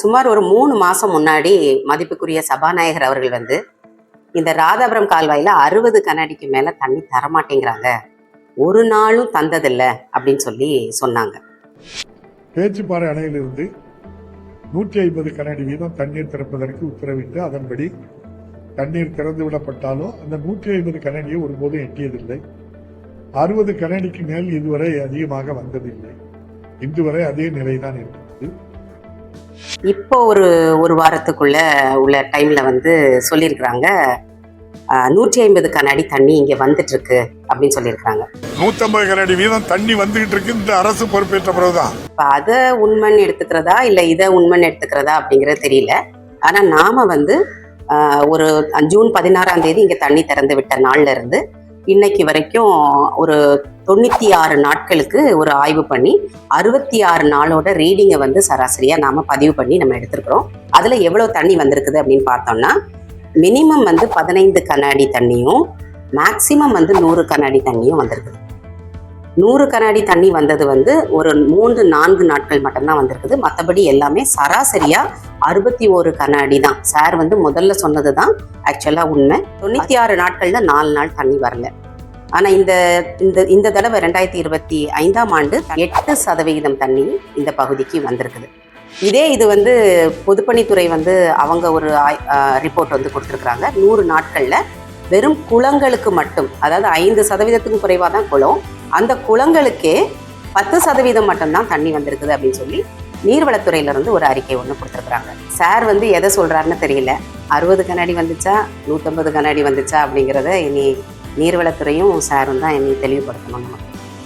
சுமார் ஒரு மூணு மாசம் முன்னாடி மதிப்புக்குரிய சபாநாயகர் அவர்கள் வந்து இந்த ராதாபுரம் கால்வாயில அறுபது கண்ணாடிக்கு மேல தண்ணி தரமாட்டேங்கிறாங்க. ஒரு நாளும் தந்ததில்ல அப்படின்னு சொல்லி சொன்னாங்க. பேச்சுப்பாறை அணையிலிருந்து நூற்றி ஐம்பது கனஅடி வீதம் தண்ணீர் திறப்பதற்கு உத்தரவிட்டு அதன்படி தண்ணீர் திறந்து விடப்பட்டாலும் அந்த நூற்றி ஐம்பது கனடியை ஒருபோதும் எட்டியதில்லை. அறுபது கனடிக்கு மேல் இதுவரை அதிகமாக வந்ததில்லை. இன்று வரை அதே நிலைதான் இருக்கிறது இப்போ ஒரு ஒரு வாரத்துக்குள்ள உள்ள டைம்ல வந்து சொல்லியிருக்கிறாங்க நூற்றி ஐம்பது கண்ணாடி தண்ணி இங்க வந்துட்டு இருக்கு அப்படின்னு சொல்லியிருக்கிறாங்க. நூத்தம்பது கனடி வீதம் தண்ணி வந்துகிட்டு இருக்கு இந்த அரசு பொறுப்பேற்ற பிறகுதான் இப்போ அதை உண்மைன்னு எடுத்துக்கிறதா இல்லை இதை உண்மைன்னு எடுத்துக்கிறதா அப்படிங்கிறது தெரியல. ஆனால் நாம வந்து ஒரு ஜூன் பதினாறாம் தேதி இங்கே தண்ணி திறந்து விட்ட நாள்ல இருந்து இன்னைக்கு வரைக்கும் ஒரு தொண்ணூற்றி ஆறு நாட்களுக்கு ஒரு ஆய்வு பண்ணி அறுபத்தி ஆறு நாளோட ரீடிங்கை வந்து சராசரியாக நாம பதிவு பண்ணி நம்ம எடுத்திருக்கிறோம். அதில் எவ்வளோ தண்ணி வந்திருக்குது அப்படின்னு பார்த்தோம்னா மினிமம் வந்து பதினைந்து கண்ணாடி தண்ணியும் மேக்சிமம் வந்து நூறு கண்ணாடி தண்ணியும் வந்திருக்குது. நூறு கண்ணாடி தண்ணி வந்தது வந்து ஒரு மூன்று நான்கு நாட்கள் மட்டும்தான் வந்திருக்குது. மற்றபடி எல்லாமே சராசரியா அறுபத்தி ஒரு கண்ணாடி தான். சார் வந்து முதல்ல சொன்னது தான் ஆக்சுவலாக உண்மை. தொண்ணூற்றி ஆறு நாட்களில் நாலு நாள் தண்ணி வரல. ஆனால் இந்த இந்த இந்த தடவை ரெண்டாயிரத்தி இருபத்தி ஐந்தாம் ஆண்டு எட்டு சதவிகிதம் தண்ணி இந்த பகுதிக்கு வந்திருக்குது. இதே இது வந்து பொதுப்பணித்துறை வந்து அவங்க ஒரு ரிப்போர்ட் வந்து கொடுத்துருக்குறாங்க. நூறு நாட்களில் வெறும் குளங்களுக்கு மட்டும் அதாவது ஐந்து சதவீதத்துக்கும் குறைவாக தான் குளம். அந்த குளங்களுக்கே பத்து சதவீதம் மட்டும்தான் தண்ணி வந்திருக்குது அப்படின்னு சொல்லி நீர்வளத்துறையிலேருந்து ஒரு அறிக்கை ஒன்று கொடுத்துருக்குறாங்க. சார் வந்து எதை சொல்கிறாருன்னு தெரியல. அறுபது கண்ணாடி வந்துச்சா? நூற்றம்பது கண்ணாடி வந்துச்சா அப்படிங்கிறத இனி நீர்வளத்துறையும் சாரும் தான் என்னை தெளிவுபடுத்தணும். நமக்கு